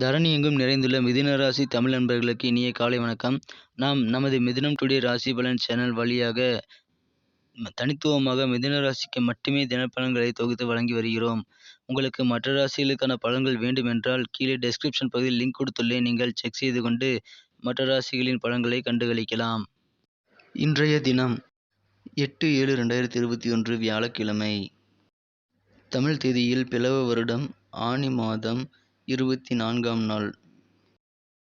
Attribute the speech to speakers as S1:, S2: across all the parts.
S1: தரணி எங்கும் நிறைந்துள்ள மிதுன ராசி தமிழ் நண்பர்களுக்கு இனிய காலை வணக்கம். நாம் நமது மிதுனம் டுடே ராசி பலன் சேனல் வழியாக தனித்துவமாக மிதுன ராசிக்கு மட்டுமே தினப்பலன்களை தொகுத்து வழங்கி வருகிறோம். உங்களுக்கு மற்ற ராசிகளுக்கான பலன்கள் வேண்டுமென்றால் கீழே டெஸ்கிரிப்ஷன் பகுதியில் லிங்க் கொடுத்துள்ளேன். நீங்கள் செக் செய்து கொண்டு மற்ற ராசிகளின் பலன்களை கண்டுகளிக்கலாம். இன்றைய தினம் எட்டு ஏழு ரெண்டாயிரத்தி இருபத்தி ஒன்று வியாழக்கிழமை. தமிழ் தேதியில் பிளவ வருடம் ஆனி மாதம் இருபத்தி நான்காம் நாள்.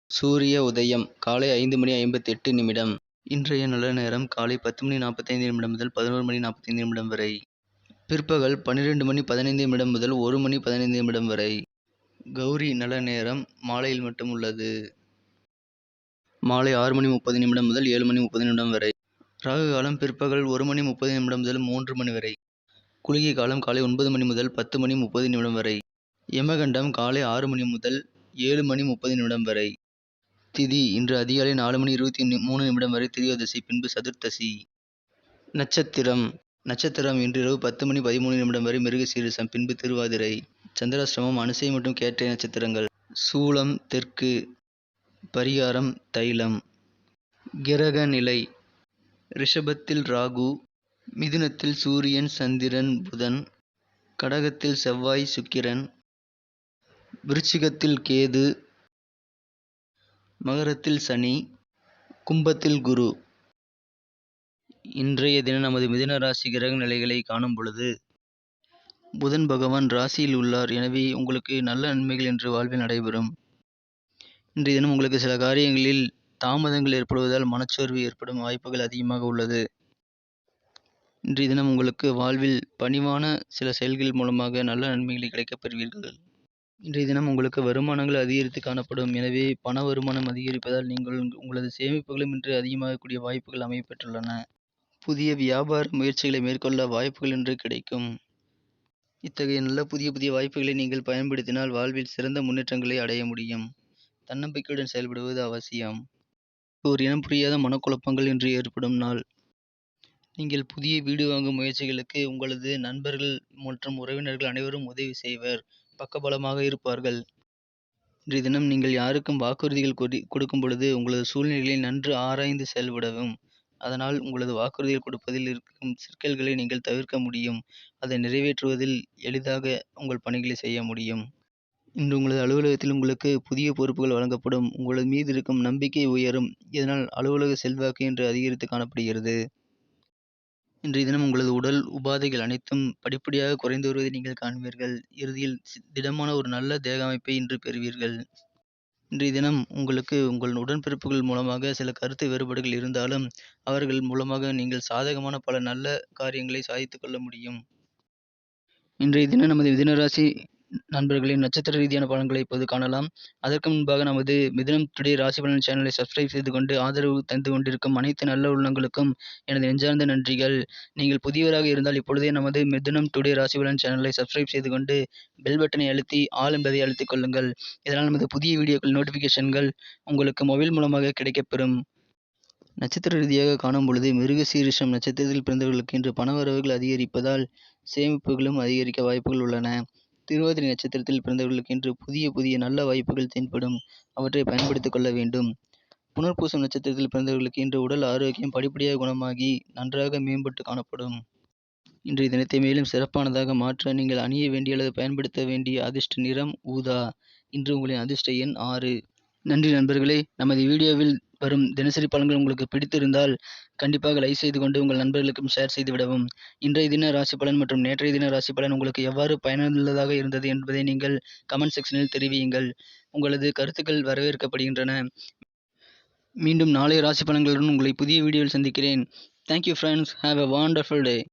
S1: சூரிய உதயம் காலை ஐந்து மணி ஐம்பத்தி எட்டு நிமிடம். இன்றைய நல்ல நேரம் காலை பத்து மணி நாற்பத்தைந்து நிமிடம் முதல் பதினோரு மணி நாற்பத்தைந்து நிமிடம் வரை. பிற்பகல் பன்னிரெண்டு மணி பதினைந்து நிமிடம் முதல் ஒரு மணி பதினைந்து நிமிடம் வரை. கௌரி நல்ல நேரம் மாலையில் மட்டும் உள்ளது. மாலை ஆறு மணி முப்பது நிமிடம் முதல் ஏழு மணி முப்பது நிமிடம் வரை. ராகு காலம் பிற்பகல் ஒரு மணி முப்பது நிமிடம் முதல் மூன்று மணி வரை. குளிகை காலம் காலை ஒன்பது மணி முதல் பத்து மணி முப்பது நிமிடம் வரை. யமகண்டம் காலை ஆறு மணி முதல் ஏழு மணி முப்பது நிமிடம் வரை. திதி இன்று அதிகாலை நாலு மணி இருபத்தி மூணு நிமிடம் வரை திரியோதசி பின்பு சதுர்த்தசி. நட்சத்திரம். நட்சத்திரம் இன்று இரவு பத்து மணி பதிமூணு நிமிடம் வரை மிருகசீரிசம் பின்பு திருவாதிரை. சந்திராசிரமம் அனுசை மற்றும் கேட்டை நட்சத்திரங்கள். சூலம் தெற்கு. பரிகாரம் தைலம். கிரக நிலை. ரிஷபத்தில் ராகு. மிதுனத்தில் சூரியன் சந்திரன் புதன். கடகத்தில் செவ்வாய் சுக்கிரன். விருச்சிகத்தில் கேது மகரத்தில் சனி கும்பத்தில் குரு. இன்றைய தினம் நமது மிதுன ராசி கிரக நிலைகளை காணும் பொழுது புதன் பகவான் ராசியில் உள்ளார். எனவே உங்களுக்கு நல்ல நன்மைகள் என்று வாழ்வில் நடைபெறும். இன்றைய தினம் உங்களுக்கு சில காரியங்களில் தாமதங்கள் ஏற்படுவதால் மனச்சோர்வு ஏற்படும் வாய்ப்புகள் அதிகமாக உள்ளது. இன்றைய தினம் உங்களுக்கு வாழ்வில் பணிவான சில செயல்கள் மூலமாக நல்ல நன்மைகளை கிடைக்கப் பெறுவீர்கள். இன்றைய தினம் உங்களுக்கு வருமானங்கள் அதிகரித்து காணப்படும். எனவே பண வருமானம் அதிகரிப்பதால் நீங்கள் உங்களது சேமிப்புகளும் இன்று அதிகமாகக்கூடிய வாய்ப்புகள் அமையப்பெற்றுள்ளன. புதிய வியாபார முயற்சிகளை மேற்கொள்ள வாய்ப்புகள் இன்று கிடைக்கும். இத்தகைய நல்ல புதிய புதிய வாய்ப்புகளை நீங்கள் பயன்படுத்தினால் வாழ்வில் சிறந்த முன்னேற்றங்களை அடைய முடியும். தன்னம்பிக்கையுடன் செயல்படுவது அவசியம். ஒரு இனம் புரியாத மனக்குழப்பங்கள் இன்று ஏற்படும் நாள். நீங்கள் புதிய வீடு வாங்கும் முயற்சிகளுக்கு உங்களது நண்பர்கள் மற்றும் உறவினர்கள் அனைவரும் உதவி செய்வர். பக்கபலமாக இருப்பார்கள். இன்றைய தினம் நீங்கள் யாருக்கும் வாக்குறுதிகள் கொடி- கொடுக்கும் பொழுது உங்களது சூழ்நிலைகளை நன்கு ஆராய்ந்து செயல்படவும். அதனால் உங்களது வாக்குறுதிகள் கொடுப்பதில் இருக்கும் சிக்கல்களை நீங்கள் தவிர்க்க முடியும். அதை நிறைவேற்றுவதில் எளிதாக உங்கள் பணிகளை செய்ய முடியும். இன்று உங்களது அலுவலகத்தில் உங்களுக்கு புதிய பொறுப்புகள் வழங்கப்படும். உங்களது மீது இருக்கும் நம்பிக்கை உயரும். இதனால் அலுவலக செல்வாக்கு இன்று அதிகரித்து காணப்படுகிறது. இன்றைய தினம் உங்களது உடல் உபாதைகள் அனைத்தும் படிப்படியாக குறைந்து வருவதை நீங்கள் காண்பீர்கள். இறுதியில் திடமான ஒரு நல்ல தேக அமைப்பை இன்று பெறுவீர்கள். இன்றைய தினம் உங்களுக்கு உங்கள் உடன்பிறப்புகள் மூலமாக சில கருத்து வேறுபாடுகள் இருந்தாலும் அவர்கள் மூலமாக நீங்கள் சாதகமான பல நல்ல காரியங்களை சாதித்துக் கொள்ள முடியும். இன்றைய தினம் நமது மிதுனராசி நண்பர்களின் நட்சத்திர ரீதியான பலன்களை இப்போது காணலாம். அதற்கு முன்பாக நமது மிதனம் டுடே ராசி பலன் சேனலை சப்ஸ்கிரைப் செய்து கொண்டு ஆதரவு தந்து கொண்டிருக்கும் அனைத்து நல்ல உள்ளங்களுக்கும் எனது நெஞ்சார்ந்த நன்றிகள். நீங்கள் புதியவராக இருந்தால் இப்பொழுதே நமது மிதுனம் டுடே ராசி பலன் சேனலை சப்ஸ்கிரைப் செய்து கொண்டு பெல் பட்டனை அழுத்தி ஆல் என்பதை அழுத்திக் கொள்ளுங்கள். இதனால் நமது புதிய வீடியோக்கள் நோட்டிஃபிகேஷன்கள் உங்களுக்கு மொபைல் மூலமாக கிடைக்கப்பெறும். நட்சத்திர ரீதியாக காணும் பொழுது மிருகசீரிஷம் நட்சத்திரத்தில் பிறந்தவர்களுக்கு இன்று பணவரவுகள் அதிகரிப்பதால் சேமிப்புகளும் அதிகரிக்க வாய்ப்புகள் உள்ளன. திருவாதிரை நட்சத்திரத்தில் பிறந்தவர்களுக்கு என்று புதிய புதிய நல்ல வாய்ப்புகள் தென்படும். அவற்றை பயன்படுத்திக் கொள்ள வேண்டும். புனர்பூசம் நட்சத்திரத்தில் பிறந்தவர்களுக்கு இன்று உடல் ஆரோக்கியம் படிப்படியாக குணமாகி நன்றாக மேம்பட்டு காணப்படும். இன்றைய தினத்தை மேலும் சிறப்பானதாக மாற்ற நீங்கள் அணிய வேண்டிய அல்லது பயன்படுத்த வேண்டிய அதிர்ஷ்ட நிறம் ஊதா. இன்று உங்களின் அதிர்ஷ்ட எண் ஆறு. நன்றி நண்பர்களே. நமது வீடியோவில் வரும் தினசரி பலன்கள் உங்களுக்கு பிடித்திருந்தால் கண்டிப்பாக லைக் செய்து கொண்டு உங்கள் நண்பர்களுக்கும் ஷேர் செய்து விடவும். இன்றைய தின ராசி பலன் மற்றும் நேற்றைய தின ராசி பலன் உங்களுக்கு எவ்வாறு பயனுள்ளதாக இருந்தது என்பதை நீங்கள் கமெண்ட் செக்ஷனில் தெரிவியுங்கள். உங்களது கருத்துக்கள் வரவேற்கப்படுகின்றன. மீண்டும் நாளைய ராசி பலன்களுடன் உங்களை புதிய வீடியோவில் சந்திக்கிறேன். Thank you friends have a wonderful day